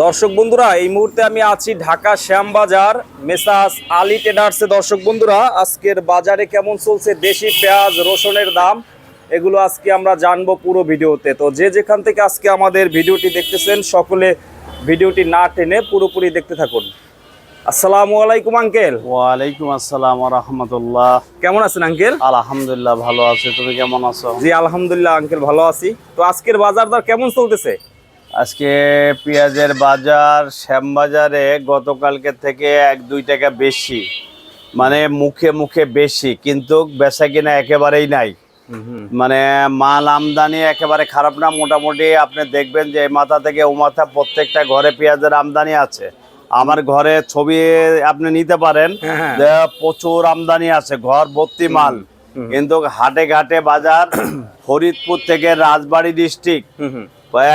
দর্শক বন্ধুরা এই মুহূর্তে আমি আছি ঢাকা শ্যামবাজার। মেসাস আলী ট্রেডার্সে দর্শক বন্ধুরা আজকের বাজারে কেমন চলছে? দেশি পেঁয়াজ রসুনের দাম এগুলো আজকে আমরা জানব পুরো ভিডিওতে। তো যে যেখান থেকে আজকে আমাদের ভিডিওটি দেখতেছেন সকলে ভিডিওটি না টেনে পুরোপুরি দেখতে থাকুন। আসসালামু আলাইকুম আঙ্কেল। ওয়ালাইকুম আসসালাম রহমতুল্লাহ। কেমন আছেন আঙ্কেল? আলহামদুলিল্লাহ ভালো আছে। তুমি কেমন আছো? জি আলহামদুলিল্লাহ আঙ্কেল ভালো আছি। তো আজকের বাজার দর কেমন চলতেছে? আজকে পেঁয়াজের বাজার শ্যামবাজারে গতকালকে থেকে এক দুই টাকা বেশি। মানে মুখে মুখে বেশি কিন্তু বেচা কিনা একেবারেই নাই। মানে মাল আমদানি একেবারে খারাপ না মোটামুটি আপনি দেখবেন যে মাথা থেকে ও মাথা প্রত্যেকটা ঘরে পেঁয়াজের আমদানি আছে। আমার ঘরে ছবি আপনি নিতে পারেন হ্যাঁ, হ্যাঁ। প্রচুর আমদানি আছে ঘর ভর্তি মাল। কিন্তু হাটে ঘাটে বাজার ফরিদপুর থেকে রাজবাড়ি ডিস্ট্রিক্ট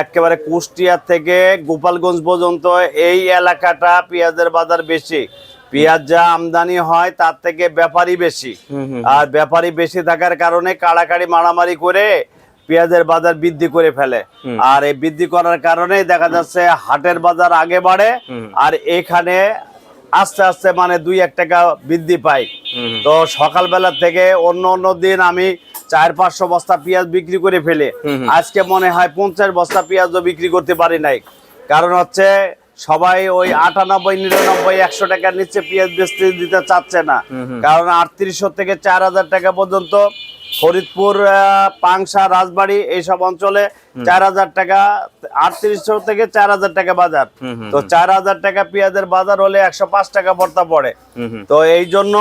একেবারে কুষ্টিয়া থেকে গোপালগঞ্জ পর্যন্ত এই এলাকাটা পেঁয়াজের বাজার বেশি। পেঁয়াজ যা আমদানি হয় তার থেকে ব্যাপারই বেশি। আর ব্যাপারই বেশি থাকার কারণে কাড়াকাড়ি মারামারি করে পেঁয়াজের বাজার বৃদ্ধি করে ফেলে। আর এই বৃদ্ধি করার কারণে দেখা যাচ্ছে হাটের বাজার আগে বাড়ে আর এখানে আস্তে আস্তে মানে দুই এক টাকা বৃদ্ধি পায়। তো সকালবেলা থেকে অন্য অন্য দিন আমি চার পাঁচশো বস্তা পেঁয়াজ বিক্রি করে ফেলে। আজকে মনে হয় পঞ্চাশ বস্তা পেঁয়াজও বিক্রি করতে পারে নাই। কারণ হচ্ছে সবাই ওই আটানব্বই নিরানব্বই একশো টাকার নিচে পেঁয়াজ বেচতে দিতে চাচ্ছে না। কারণ আটত্রিশশো থেকে চার হাজার টাকা পর্যন্ত ফরিদপুর পাংশা রাজবাড়ি এইসব অঞ্চলে চার হাজার টাকা আটত্রিশশো থেকে চার হাজার টাকা বাজার। তো চার হাজার টাকা পেঁয়াজের বাজার হলে একশো পাঁচ টাকা ভর্তা পড়ে। তো এই জন্য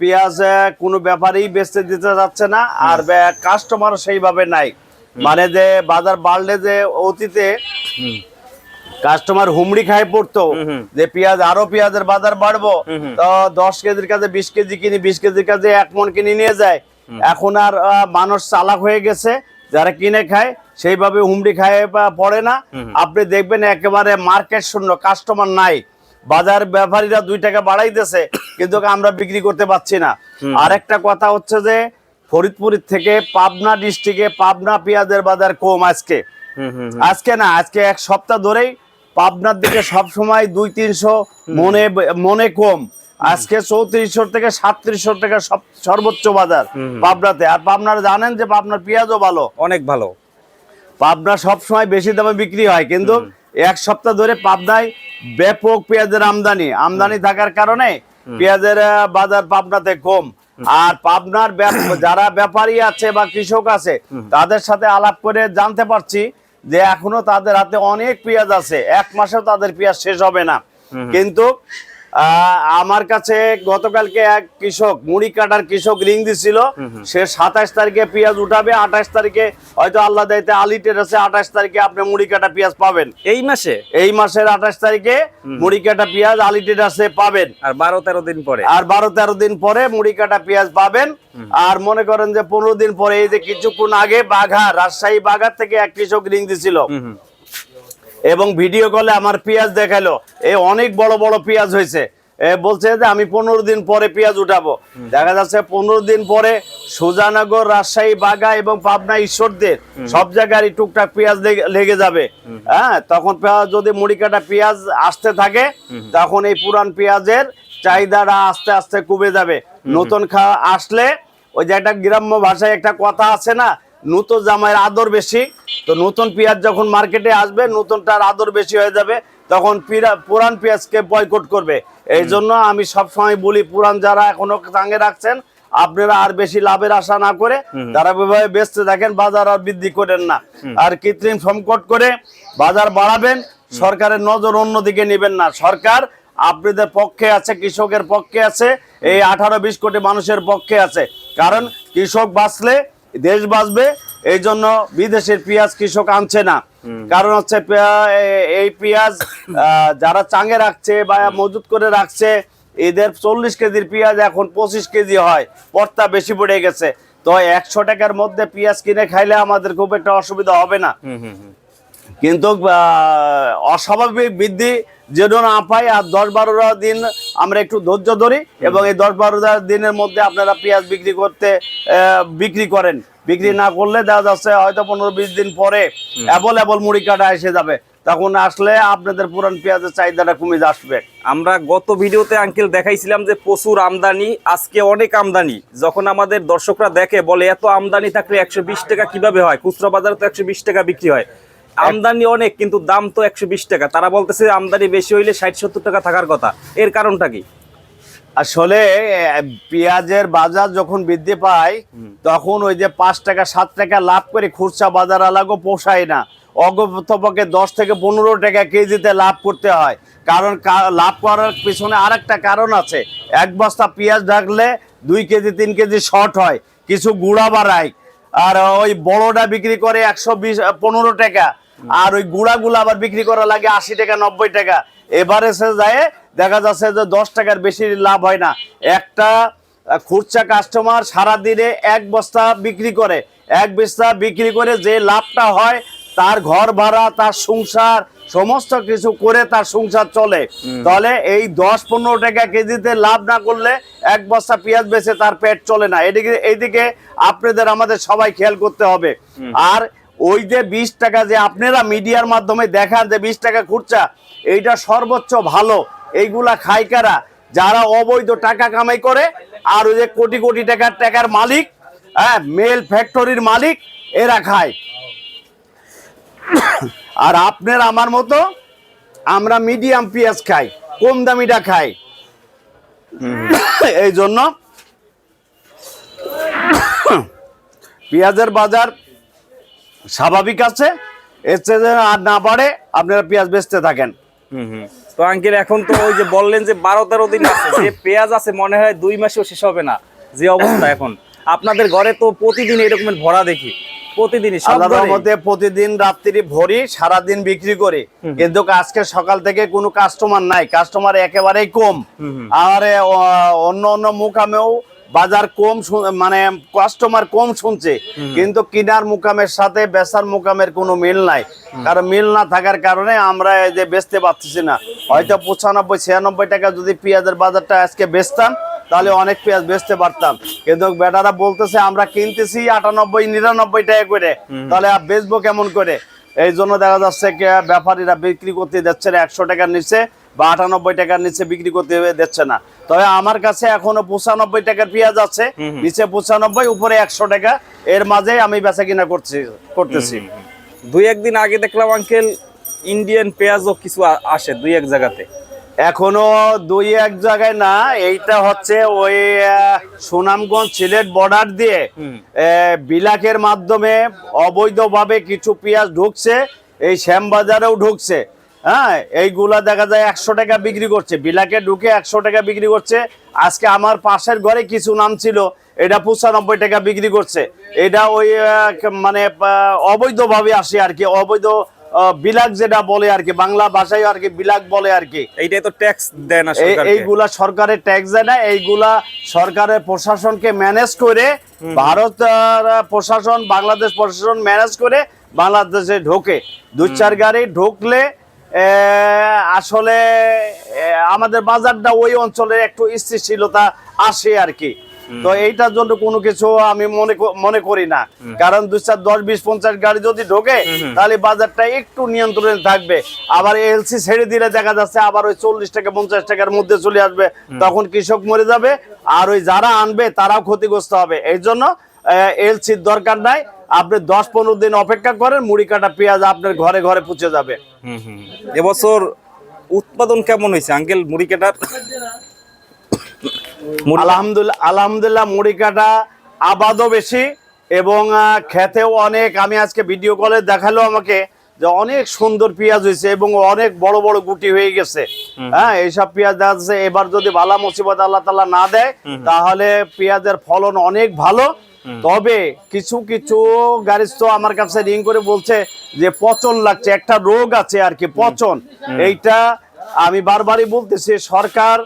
পেঁয়াজ কোনো ব্যাপারেই বেচতে দিতে যাচ্ছে না আর কাস্টমার সেইভাবে নাই। মানে যে বাজার বাড়লে যে অতীতে কাস্টমার হুমড়ি খায় পড়তো যে পেঁয়াজ আরও পেঁয়াজের বাজার বাড়বো তো দশ কেজির কাছে বিশ কেজি কিনি বিশ কেজির কাছে এক মন কিনে নিয়ে যায় এখন আর মানুষ চালাক হয়ে গেছে। যারা কিনে খায় সেইভাবে হুমড়ি খায় পড়ে না। আপনি দেখবেন একেবারে মার্কেট শূন্য কাস্টমার নাই। বাজার ব্যাপারীরা দুই টাকা বাড়াইতেছে কিন্তু আমরা বিক্রি করতে পারছি না। আরেকটা কথা হচ্ছে যে ফরিদপুর থেকে পাবনা ডিস্ট্রিক্টে পাবনা পেঁয়াজের বাজার কম আজকে। আজকে না আজকে এক সপ্তাহ ধরেই পাবনার দিকে সব সময় দুই তিনশো মনে মনে কম। আজকে চৌত্রিশশো থেকে সাতত্রিশশো টাকা সর্বোচ্চ বাজার পাবনাতে। আর পাবনার জানেন যে পাবনার পেঁয়াজও ভালো। অনেক ভালো। পাবনা সব সময় বেশি দামে বিক্রি হয় কিন্তু এক সপ্তাহ ধরে পাবনায় ব্যাপক পেঁয়াজের আমদানি। আমদানি থাকার কারণে পেঁয়াজের বাজার পাবনাতে কম। আর পাবনার যারা ব্যাপারী আছে বা কৃষক আছে তাদের সাথে আলাপ করে জানতে পারছি যে এখনও তাদের হাতে অনেক পেঁয়াজ আছে। এক মাসেও তাদের পেঁয়াজ শেষ হবে না। কিন্তু আমার কাছে গতকালকে এক কৃষক মুড়ি কাটার কৃষক রিং দিছিল। সে সাতাশ তারিখে পেঁয়াজ উঠাবে আঠাশ তারিখে হয়তো আল্লাহ দায়িত্বে আলি টেরাসে আঠাশ তারিখে আপনি মুড়ি কাটা পেঁয়াজ পাবেন। এই মাসে? এই মাসের আঠাশ তারিখে মুড়ি কাটা পেঁয়াজ আলি টেরাসে পাবেন। আর বারো তেরো দিন পরে? আর বারো তেরো দিন পরে মুড়ি কাটা পেঁয়াজ পাবেন। আর মনে করেন যে পনেরো দিন পরে এই যে কিছুক্ষণ আগে বাঘা রাজশাহী বাঘার থেকে এক কৃষক রিং দিছিল। এবং ভিডিও কলে আমার পেঁয়াজ দেখাল। এ অনেক বড় বড় পেঁয়াজ হয়েছে। বলছে যে আমি পনেরো দিন পরে পেঁয়াজ উঠাবো। দেখা যাচ্ছে পনেরো দিন পরে সুজানগর রাজশাহী বাগা এবং পাবনা ঈশ্বরদের সব জায়গায় টুকটাক পেঁয়াজ লেগে- যাবে। হ্যাঁ তখন যদি মুড়ি কাটা পেঁয়াজ আসতে থাকে তখন এই পুরান পেঁয়াজের চাহিদাটা আস্তে আস্তে কমে যাবে। নতুন খাওয়া আসলে ওই যে একটা গ্রাম্য ভাষায় একটা কথা আছে না নতুন জামাইয়ের আদর বেশি তো নতুন পেঁয়াজ যখন মার্কেটে আসবে নতুনটার আদর বেশি হয়ে যাবে তখন পিরা- পুরান পেঁয়াজকে বয়কট করবে। এই জন্য আমি সবসময় বলি পুরান যারা এখনও টাঙ্গে রাখছেন আপনারা আর বেশি লাভের আশা না করে তারা এভাবে বেচতে দেখেন বাজার আর বৃদ্ধি করেন না। আর কৃত্রিম সংকট করে বাজার বাড়াবেন সরকারের নজর অন্যদিকে নেবেন না। সরকার আপনাদের পক্ষে আছে কৃষকের পক্ষে আছে এই আঠারো বিশ কোটি মানুষের পক্ষে আছে। কারণ কৃষক বাঁচলে দেশ বাঁচবে এই জন্য বিদেশের পেঁয়াজ কৃষক আনছে না। কারণ হচ্ছে এই পেঁয়াজ যারা চাঙে রাখছে বা মজুত করে রাখছে এদের চল্লিশ কেজির পেঁয়াজ এখন পঁচিশ কেজি হয় পর্তা বেশি পড়ে গেছে। তো একশো টাকার মধ্যে পেঁয়াজ কিনে খাইলে আমাদের খুব একটা অসুবিধা হবে না। কিন্তু অস্বাভাবিক বৃদ্ধি যেন না পাই আর দশ বারোটা দিন আমরা একটু ধৈর্য ধরি এবং এই দশ বারোটা দিনের মধ্যে আপনারা পেঁয়াজ বিক্রি করতে বিক্রি করেন। বিক্রি না করলে দেখা যাচ্ছে হয়তো পনেরো বিশ দিন পরে অ্যাভেলেবল মুড়ি কাটা এসে যাবে। তখন আসলে আপনাদের পুরান পেঁয়াজের চাহিদাটা কমে আসবে। আমরা গত ভিডিওতে আঙ্কেল দেখাইছিলাম যে প্রচুর আমদানি আজকে অনেক আমদানি। যখন আমাদের দর্শকরা দেখে বলে এত আমদানি থাকলে একশো বিশ টাকা কীভাবে হয়? খুচরা বাজারে তো একশো বিশ টাকা বিক্রি হয়। আমদানি অনেক কিন্তু দাম তো একশো বিশ টাকা। তারা বলতেছে আমদানি বেশি হইলে ষাট সত্তর টাকা থাকার কথা। এর কারণটা কি? আসলে পেঁয়াজের বাজার যখন বৃদ্ধি পায় তখন ওই যে পাঁচ টাকা সাত টাকা লাভ করে খুচরা বাজার আলাগো পোষায় না। অগপক্ষে দশ থেকে পনেরো টাকা কেজিতে লাভ করতে হয়। কারণ লাভ করার পিছনে আর একটা কারণ আছে। এক বস্তা পেঁয়াজ ঢাকলে দুই কেজি তিন কেজি শর্ট হয় কিছু গুঁড়া বাড়ায়। আর ওই বড়টা বিক্রি করে একশো বিশ পনেরো টাকা। আর ওই গুঁড়াগুলো আবার বিক্রি করা লাগে আশি টাকা নব্বই টাকা। এবারে সে যায় দেখা যাচ্ছে যে দশ টাকার বেশি লাভ হয় না। একটা খুচরা কাস্টমার সারা দিনে এক বস্তা বিক্রি করে। এক বস্তা বিক্রি করে যে লাভটা হয় তার ঘর ভাড়া তার সংসার সমস্ত কিছু করে তার সংসার চলে। তাহলে এই দশ পনেরো টাকা কেজিতে লাভ না করলে এক বস্তা পেঁয়াজ বেচে তার পেট চলে না। এদিকে এইদিকে আপনাদের আমাদের সবাই খেয়াল করতে হবে। আর ওই যে বিশ টাকা যে আপনারা মিডিয়ার মাধ্যমে দেখান যে বিশ টাকা খুচরা, এইটা সর্বোচ্চ ভালো। এইগুলা খায় কারা? যারা অবৈধ টাকা কামাই করে, আর ওই যে কোটি কোটি টাকার টাকার মালিক হ্যাঁ মেল ফ্যাক্টরির মালিক, এরা খায়। আর আপনার আমার মতো, আমরা মিডিয়াম পেঁয়াজ খাই, কম দামিটা খাই। এই জন্য, পেঁয়াজের বাজার স্বাভাবিক আছে। এর চেয়ে আর না বাড়ে আপনারা পেঁয়াজ বেচতে থাকেন। তো আঙ্কেল এখন তো ওই যে বললেন যে বারো তেরো দিন আছে যে পেঁয়াজ আছে মনে হয় দুই মাসেও শেষ হবে না যে অবস্থা এখন। আপনাদের ঘরে তো প্রতিদিন এরকমের ভরা দেখি প্রতিদিনই আল্লাহর প্রতিদিন রাত্রি ভরি সারাদিন বিক্রি করি। কিন্তু আজকে সকাল থেকে কোনো কাস্টমার নাই কাস্টমার একেবারেই কম। আর অন্য অন্য মুকামেও বাজার কম মানে কাস্টমার কম শুনছে। কিন্তু কিনার মুকামের সাথে বেচার মুকামের কোনো মিল নাই। কারণ মিল না থাকার কারণে আমরা এই যে বেচতে পারতেছি না। হয়তো পঁচানব্বই ছিয়ানব্বই টাকা যদি পেঁয়াজের বাজারটা আজকে বেচতাম তাহলে অনেক পেঁয়াজ বেচতে পারতাম। কিন্তু বেটারা বলতেছে আমরা কিনতেছি আটানব্বই নিরানব্বই টাকা করে। তাহলে আর বেচবো কেমন করে? এই জন্য দেখা যাচ্ছে ব্যাপারীরা বিক্রি করতে যাচ্ছে একশো টাকার নিচে। বা আটানব্বই টাকার নিচে বিক্রি করতে দিচ্ছে না। তবে আমার কাছে এখনও পঁচানব্বই টাকার পেঁয়াজ আছে নিচে পঁচানব্বই উপরে একশো টাকা। এর মাঝে আমি বেচা কিনা করছি করতেছি। দুই একদিন আগে দেখলাম আঙ্কেল ইন্ডিয়ান পেঁয়াজও কিছু আসে দুই এক জায়গাতে। এখনও দুই এক জায়গায় না এইটা হচ্ছে ওই সুনামগঞ্জ সিলেট বর্ডার দিয়ে বিলাকের মাধ্যমে অবৈধভাবে কিছু পেঁয়াজ ঢুকছে এই শ্যামবাজারেও ঢুকছে। হ্যাঁ এইগুলা দেখা যায় একশো টাকা বিক্রি করছে। বিলাকে ঢুকে একশো টাকা বিক্রি করছে। আজকে আমার পাশের ঘরে কিছু নাম ছিল এটা পঁচানব্বই টাকা বিক্রি করছে। এটা ওই মানে অবৈধভাবে আসে আর কি অবৈধ বিলাক যেটা বলে আর কি বাংলা ভাষায় আর কি বিলাক বলে আর কি। এইটাই তো ট্যাক্স দেয় না এইগুলা সরকারের ট্যাক্স দেয় না এইগুলা সরকারের প্রশাসনকে ম্যানেজ করে ভারত প্রশাসন বাংলাদেশ প্রশাসন ম্যানেজ করে বাংলাদেশে ঢোকে। দু চার গাড়ি ঢুকলে আসলে আমাদের বাজারটা ওই অঞ্চলের একটু স্থিতিশীলতা আসে আর কি। তো এইটার জন্য কোনো কিছু আমি মনে মনে করি না। কারণ দুই চার দশ বিশ পঞ্চাশ গাড়ি যদি ঢোকে তাহলে বাজারটা একটু নিয়ন্ত্রণে থাকবে। আবার এলসি ছেড়ে দিলে দেখা যাচ্ছে আবার ওই চল্লিশ টাকা পঞ্চাশ টাকার মধ্যে চলে আসবে। তখন কৃষক মরে যাবে। আর ওই যারা আনবে তারাও ক্ষতিগ্রস্ত হবে। এই জন্য এলসির দরকার নাই। আপনি দশ পনেরো দিন অপেক্ষা করেন মুড়ি কাটা পেঁয়াজ আপনার ঘরে ঘরে পুষে যাবে। হুম হুম। এবছর উৎপাদন কেমন হয়েছে আঙ্কেল মুড়ি কাটার? আলহামদুলিল্লাহ আলহামদুলিল্লাহ মুড়ি কাটা আবাদও বেশি এবং খেতেও অনেক। আমি আজকে ভিডিও কলে দেখাল আমাকে যে অনেক সুন্দর পেঁয়াজ হয়েছে এবং অনেক বড় বড় গুটি হয়ে গেছে। হ্যাঁ এইসব পেঁয়াজ দেখা যাচ্ছে এবার যদি বালা মুসিবত আল্লাহ তালা না দেয় তাহলে পেঁয়াজের ফলন অনেক ভালো। তবে কিছু কিছু গাড়িস্থ আমার কাছে রিং করে বলছে যে পচন লাগছে একটা রোগ আছে আর কি পচন। এইটা আমি বারবারই বলতেছি সরকার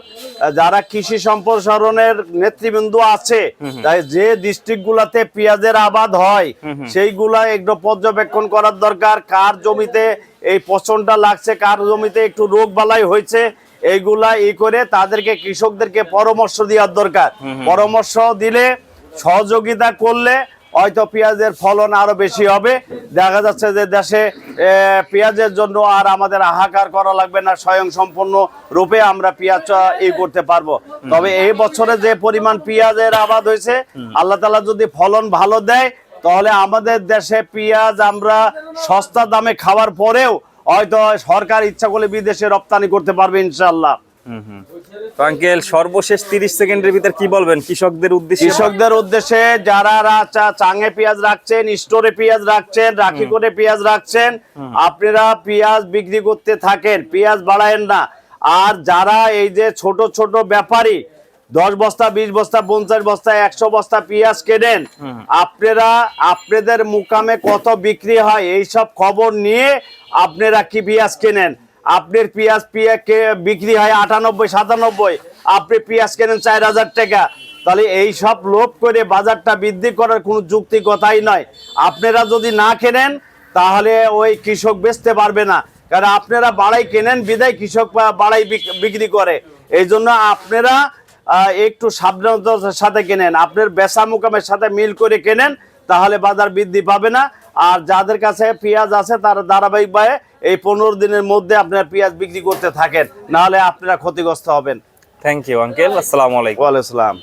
যারা কৃষি সম্প্রসারণের নেতৃবৃন্দ আছে তাই যে ডিস্ট্রিক্ট গুলাতে পেঁয়াজের আবাদ হয় সেইগুলা একটু পর্যবেক্ষণ করার দরকার কার জমিতে এই পচনটা লাগছে কার জমিতে একটু রোগ বালাই হয়েছে এইগুলা ই করে তাদেরকে কৃষকদেরকে পরামর্শ দেওয়ার দরকার। পরামর্শ দিলে সহযোগিতা করলে হয়তো পেঁয়াজের ফলন আরও বেশি হবে। দেখা যাচ্ছে যে দেশে পেঁয়াজের জন্য আর আমাদের হাহাকার করা লাগবে না স্বয়ং সম্পূর্ণ রূপে আমরা পেঁয়াজ ই করতে পারব। তবে এই বছরে যে পরিমাণ পেঁয়াজের আবাদ হয়েছে আল্লাহ তালা যদি ফলন ভালো দেয় তাহলে আমাদের দেশে পেঁয়াজ আমরা সস্তা দামে খাওয়ার পরেও হয়তো সরকার ইচ্ছা করলে বিদেশে রপ্তানি করতে পারবে ইনশাল্লাহ আঙ্কেল সর্বশেষ তিরিশ সেকেন্ডের ভিতর কি বলবেন? কৃষকদের উদ্দেশ্যে? কৃষকদের উদ্দেশ্যে যারা চাঙে পেঁয়াজ রাখছেন স্টোরে পেঁয়াজ রাখছেন রাখি করে পেঁয়াজ রাখছেন আপনারা পেঁয়াজ বিক্রি করতে থাকেন পেঁয়াজ বাড়ায়েন না। আর যারা এই যে ছোট ছোট ব্যাপারী দশ বস্তা বিশ বস্তা পঞ্চাশ বস্তা একশো বস্তা পেঁয়াজ কেনেন আপনারা আপনাদের মুকামে কত বিক্রি হয় এই সব খবর নিয়ে আপনারা কি পেঁয়াজ কেনেন? আপনার পেঁয়াজ কে- বিক্রি হয় আটানব্বই, সাতানব্বই। আপনি পেঁয়াজ কেনেন চার হাজার টাকা। তাহলে এই সব লোভ করে বাজারটা বৃদ্ধি করার কোনো যুক্তি কথাই নয়। আপনারা যদি না কেনেন, তাহলে ওই কৃষক বেচতে পারবে না। কারণ আপনারা বাড়াই কেনেন, বিদায় কৃষক বাড়াই বিক- বিক্রি করে। এই জন্য আপনারা একটু সাবধানতার সাথে কেনেন। আপনার বেচা মুকামের সাথে মিল করে কেনেন, তাহলে বাজার বৃদ্ধি পাবে না। আর যাদের কাছে পেঁয়াজ আছে, তারা ধারাবাহিকভাবে এই পনেরো দিনের মধ্যে আপনারা পেঁয়াজ বিক্রি করতে থাকেন নাহলে আপনারা ক্ষতিগ্রস্ত হবেন। থ্যাংক ইউ আঙ্কেল আসসালামু আলাইকুম। ওয়ালাইকুম আসসালাম।